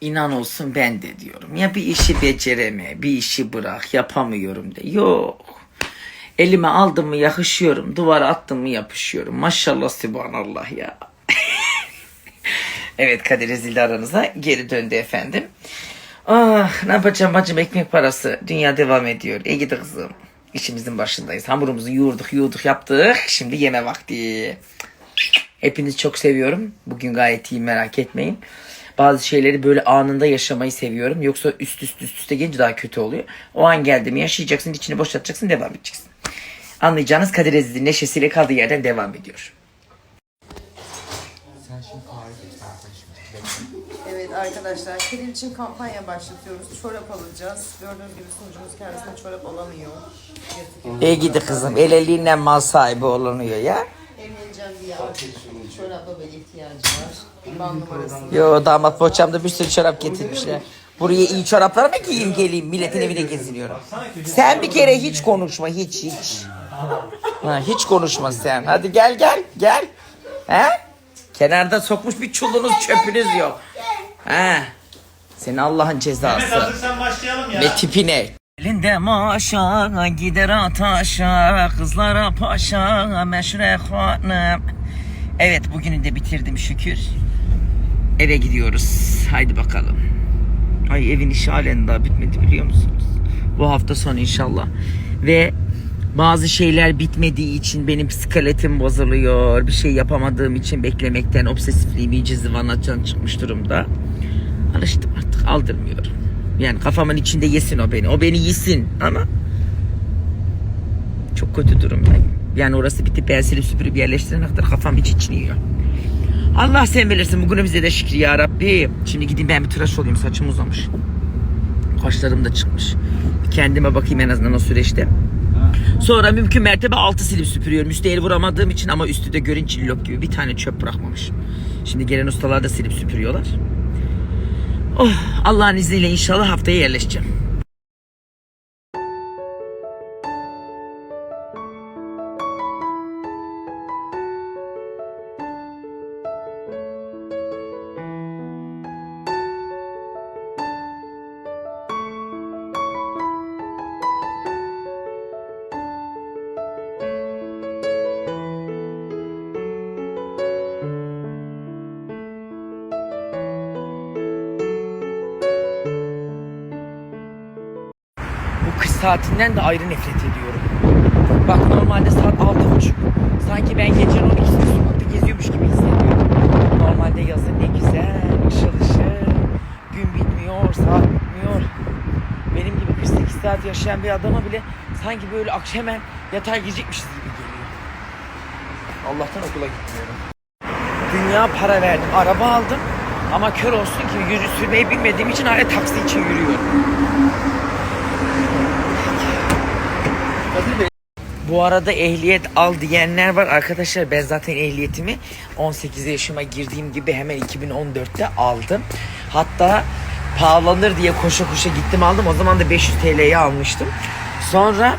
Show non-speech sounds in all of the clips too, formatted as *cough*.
İnan olsun ben de diyorum. Ya bir işi becereme, bir işi bırak, yapamıyorum de. Yok. Elime aldım mı yakışıyorum, duvara attım mı yapışıyorum. Maşallah subhanallah ya. *laughs* evet Kadir Ezildi aranıza geri döndü efendim. Ah ne yapacağım bacım ekmek parası. Dünya devam ediyor. İyi gidi kızım. İşimizin başındayız. Hamurumuzu yoğurduk yoğurduk yaptık. Şimdi yeme vakti. Hepinizi çok seviyorum. Bugün gayet iyi merak etmeyin. Bazı şeyleri böyle anında yaşamayı seviyorum. Yoksa üst üste üst üste gelince daha kötü oluyor. O an geldi mi yaşayacaksın, içini boşaltacaksın, devam edeceksin. Anlayacağınız Kadir Aziz'in neşesiyle kaldığı yerden devam ediyor. Evet arkadaşlar, Kedim için kampanya başlatıyoruz. Çorap alacağız. Gördüğünüz gibi sunucumuz kendisine çorap alamıyor. İyi gidi kızım. El eliyle mal sahibi olunuyor ya. Evleneceğim diye artık çoraba böyle ihtiyacı var. Yo damat boçamda bir sürü çorap getirmişler. Buraya iyi çoraplar mı giyeyim geleyim milletin evine geziniyorum. Sen bir kere hiç konuşma hiç hiç. Ha, hiç konuşma sen. Hadi gel gel gel. He? Kenarda sokmuş bir çulunuz çöpünüz yok. He? Senin Allah'ın Mehmet cezası. hazırsan başlayalım ya. Ve tipine. Elinde maşa gider ataşa kızlara paşa meşre hanım. Evet bugünü de bitirdim şükür. Eve gidiyoruz. Haydi bakalım. Ay evin işi halen daha bitmedi biliyor musunuz? Bu hafta sonu inşallah. Ve bazı şeyler bitmediği için benim psikaletim bozuluyor. Bir şey yapamadığım için beklemekten obsesifliğim iyice zıvanacan çıkmış durumda. Alıştım artık aldırmıyorum. Yani kafamın içinde yesin o beni. O beni yesin ama çok kötü durumdayım. Yani orası bitip ben silip süpürüp yerleştirene kadar kafam iç içini yiyor. Allah sen bilirsin bugünü bize de şükür ya Rabbi. Şimdi gideyim ben bir tıraş olayım saçım uzamış. Kaşlarım da çıkmış. Bir kendime bakayım en azından o süreçte. Sonra mümkün mertebe altı silip süpürüyorum. Üstü el vuramadığım için ama üstü de görün cillop gibi bir tane çöp bırakmamış. Şimdi gelen ustalar da silip süpürüyorlar. Oh Allah'ın izniyle inşallah haftaya yerleşeceğim. Saatinden de ayrı nefret ediyorum. Bak normalde saat altı buçuk. Sanki ben gecenin 12'sinde sokakta geziyormuş gibi hissediyorum. Normalde yazın ne güzel, ışıl ışıl. Gün bitmiyor, saat bitmiyor. Benim gibi 48 saat yaşayan bir adama bile sanki böyle akşam hemen yatağa girecekmişiz gibi geliyor. Allah'tan okula gitmiyorum. Dünya para verdim, araba aldım. Ama kör olsun ki yürü sürmeyi bilmediğim için hala taksi için yürüyorum. Bu arada ehliyet al diyenler var. Arkadaşlar ben zaten ehliyetimi 18 yaşıma girdiğim gibi hemen 2014'te aldım. Hatta pahalanır diye koşa koşa gittim aldım. O zaman da 500 TL'ye almıştım. Sonra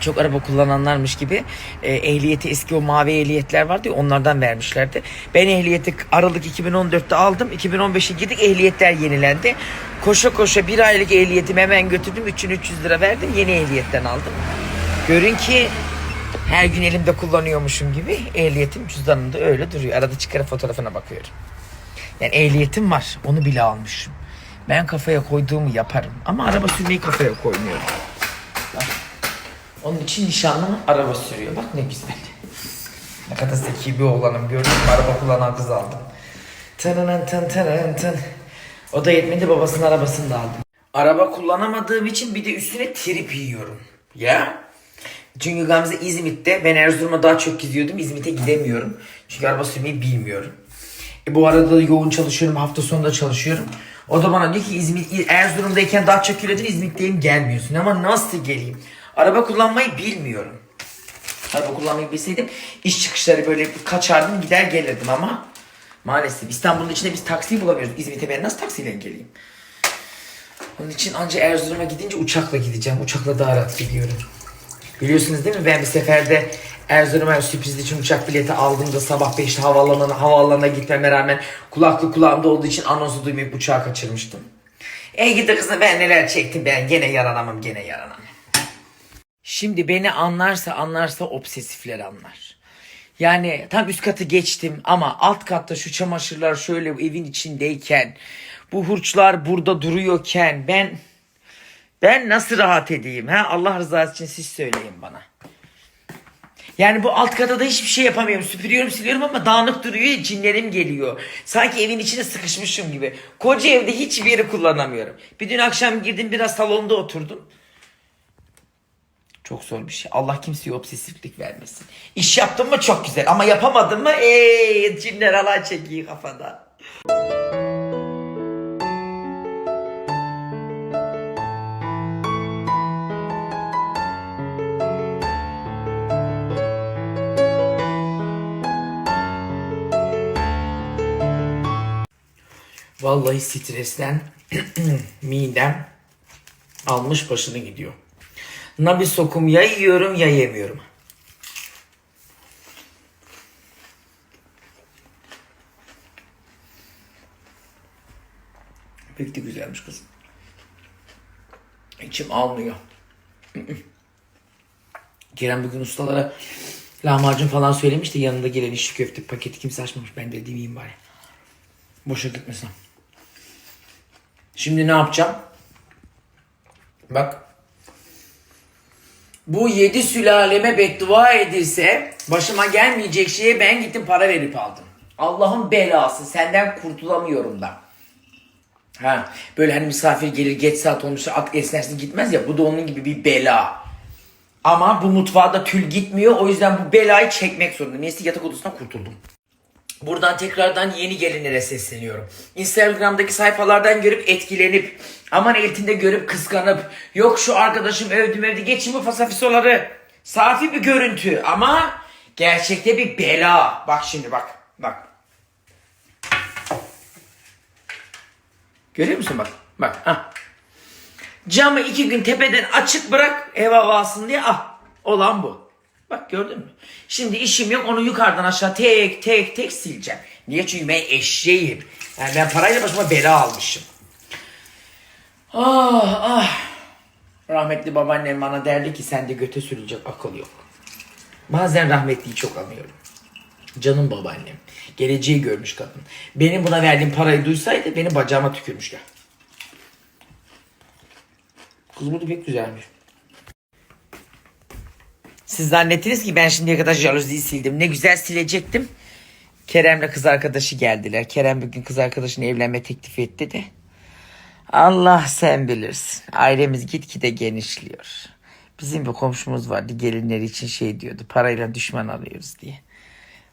çok araba kullananlarmış gibi e, ehliyeti eski o mavi ehliyetler vardı ya onlardan vermişlerdi. Ben ehliyeti Aralık 2014'te aldım. 2015'e girdik ehliyetler yenilendi. Koşa koşa bir aylık ehliyetimi hemen götürdüm. 3300 lira verdim yeni ehliyetten aldım. Görün ki her gün elimde kullanıyormuşum gibi ehliyetim cüzdanımda öyle duruyor. Arada çıkarıp fotoğrafına bakıyorum. Yani ehliyetim var onu bile almışım. Ben kafaya koyduğumu yaparım. Ama araba sürmeyi kafaya koymuyorum. Onun için nişanlım araba sürüyor. Bak ne güzel. Ne kadar zeki bir oğlanım gördün mü? Araba kullanan kız aldım. Tınının tın tının tın. O da yetmedi babasının arabasını da aldım. Araba kullanamadığım için bir de üstüne trip yiyorum. Ya. Çünkü Gamze İzmit'te. Ben Erzurum'a daha çok gidiyordum. İzmit'e gidemiyorum. Çünkü araba sürmeyi bilmiyorum. E, bu arada da yoğun çalışıyorum. Hafta sonunda çalışıyorum. O da bana diyor ki İzmit, Erzurum'dayken daha çok kilodur İzmit'teyim gelmiyorsun. Ama nasıl geleyim? Araba kullanmayı bilmiyorum. Araba kullanmayı bilseydim iş çıkışları böyle kaçardım gider gelirdim ama maalesef İstanbul'un içinde biz taksi bulamıyoruz. İzmit'e ben nasıl taksiyle geleyim? Onun için anca Erzurum'a gidince uçakla gideceğim. Uçakla daha rahat gidiyorum. Biliyorsunuz değil mi ben bir seferde Erzurum'a sürprizli için uçak bileti aldım da sabah 5'te havaalanına, havaalanına gitmeme rağmen kulaklık kulağımda olduğu için anonsu duymayıp uçağı kaçırmıştım. Ey gidi kızım ben neler çektim ben gene yaranamam gene yaranamam. Şimdi beni anlarsa anlarsa obsesifler anlar. Yani tam üst katı geçtim ama alt katta şu çamaşırlar şöyle evin içindeyken bu hurçlar burada duruyorken ben ben nasıl rahat edeyim ha Allah rızası için siz söyleyin bana. Yani bu alt kata da hiçbir şey yapamıyorum. Süpürüyorum siliyorum ama dağınık duruyor. Cinlerim geliyor. Sanki evin içine sıkışmışım gibi. Koca evde hiçbir yeri kullanamıyorum. Bir dün akşam girdim biraz salonda oturdum. Çok zor bir şey. Allah kimseye obsesiflik vermesin. İş yaptım mı çok güzel ama yapamadım mı eee cinler alay çekiyor kafada. Vallahi stresten *clears throat* midem almış başını gidiyor. Nabi sokum ya yiyorum ya yemiyorum. Pek de güzelmiş kızım. İçim almıyor. *clears throat* Kerem bugün ustalara lahmacun falan söylemişti. Yanında gelen işi köfte paketi kimse açmamış. Ben de demeyeyim bari. Boşa gitmesin. Şimdi ne yapacağım? Bak. Bu yedi sülaleme beddua edilse başıma gelmeyecek şeye ben gittim para verip aldım. Allah'ın belası senden kurtulamıyorum da. Ha böyle hani misafir gelir geç saat olmuşsa at esnersin gitmez ya bu da onun gibi bir bela. Ama bu mutfağa da tül gitmiyor o yüzden bu belayı çekmek zorundayım. Neyse yatak odasından kurtuldum. Buradan tekrardan yeni gelinlere sesleniyorum. Instagram'daki sayfalardan görüp etkilenip aman eltinde görüp kıskanıp yok şu arkadaşım övdü geçin bu fasafisoları. Safi bir görüntü ama gerçekte bir bela. Bak şimdi bak bak. Görüyor musun bak bak ha. Camı iki gün tepeden açık bırak ev hava alsın diye ah olan bu. Bak gördün mü? Şimdi işim yok onu yukarıdan aşağı tek tek tek sileceğim. Niye? Çünkü ben eşeğim. Yani ben parayla başıma bela almışım. Ah ah. Rahmetli babaannem bana derdi ki sende göte sürülecek akıl yok. Bazen rahmetliyi çok anıyorum. Canım babaannem. Geleceği görmüş kadın. Benim buna verdiğim parayı duysaydı beni bacağıma tükürmüşler. Kız bu da pek güzelmiş. Siz zannettiniz ki ben şimdiye kadar jaluziyi sildim. Ne güzel silecektim. Kerem'le kız arkadaşı geldiler. Kerem bugün kız arkadaşını evlenme teklif etti de. Allah sen bilirsin. Ailemiz gitgide genişliyor. Bizim bir komşumuz vardı gelinleri için şey diyordu. Parayla düşman alıyoruz diye.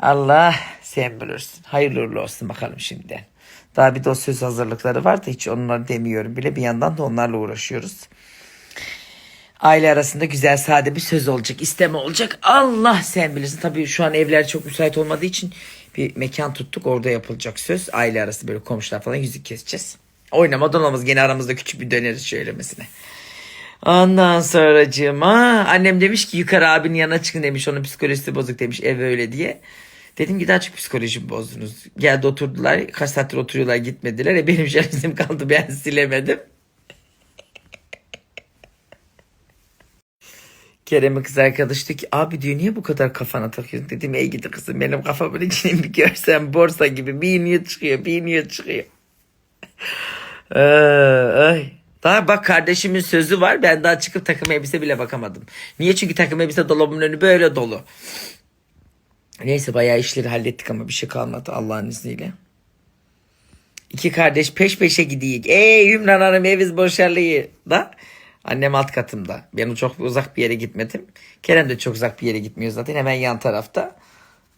Allah sen bilirsin. Hayırlı uğurlu olsun bakalım şimdiden. Daha bir de o söz hazırlıkları var da hiç onları demiyorum bile. Bir yandan da onlarla uğraşıyoruz. Aile arasında güzel sade bir söz olacak, isteme olacak. Allah sen bilirsin. Tabii şu an evler çok müsait olmadığı için bir mekan tuttuk. Orada yapılacak söz. Aile arası böyle komşular falan yüzük keseceğiz. Oynamadan olmaz. Gene aramızda küçük bir döneriz şöylemesine. Ondan sonracığıma annem demiş ki yukarı abinin yanına çıkın demiş. Onun psikolojisi bozuk demiş ev öyle diye. Dedim ki daha çok psikolojimi bozdunuz. Geldi oturdular. Kaç saattir oturuyorlar gitmediler. E benim şerefim kaldı ben *laughs* silemedim. Kerem'in kız arkadaşı diyor ki abi diyor niye bu kadar kafana takıyorsun? Dedim ey gidi kızım benim kafamın içini bir görsen borsa gibi bir iniyor çıkıyor bir iniyor çıkıyor. Ee, ay. Daha bak kardeşimin sözü var ben daha çıkıp takım elbise bile bakamadım. Niye? Çünkü takım elbise dolabımın önü böyle dolu. Neyse bayağı işleri hallettik ama bir şey kalmadı Allah'ın izniyle. İki kardeş peş peşe gidiyor. Ey Ümran Hanım eviz boşalıyor da. Annem alt katımda. Ben çok uzak bir yere gitmedim. Kerem de çok uzak bir yere gitmiyor zaten. Hemen yan tarafta.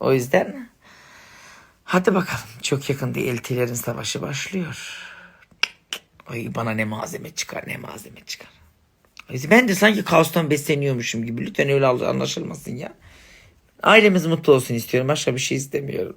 O yüzden hadi bakalım. Çok yakında eltilerin savaşı başlıyor. Ay bana ne malzeme çıkar ne malzeme çıkar. Ben de sanki kaostan besleniyormuşum gibi. Lütfen öyle anlaşılmasın ya. Ailemiz mutlu olsun istiyorum. Başka bir şey istemiyorum.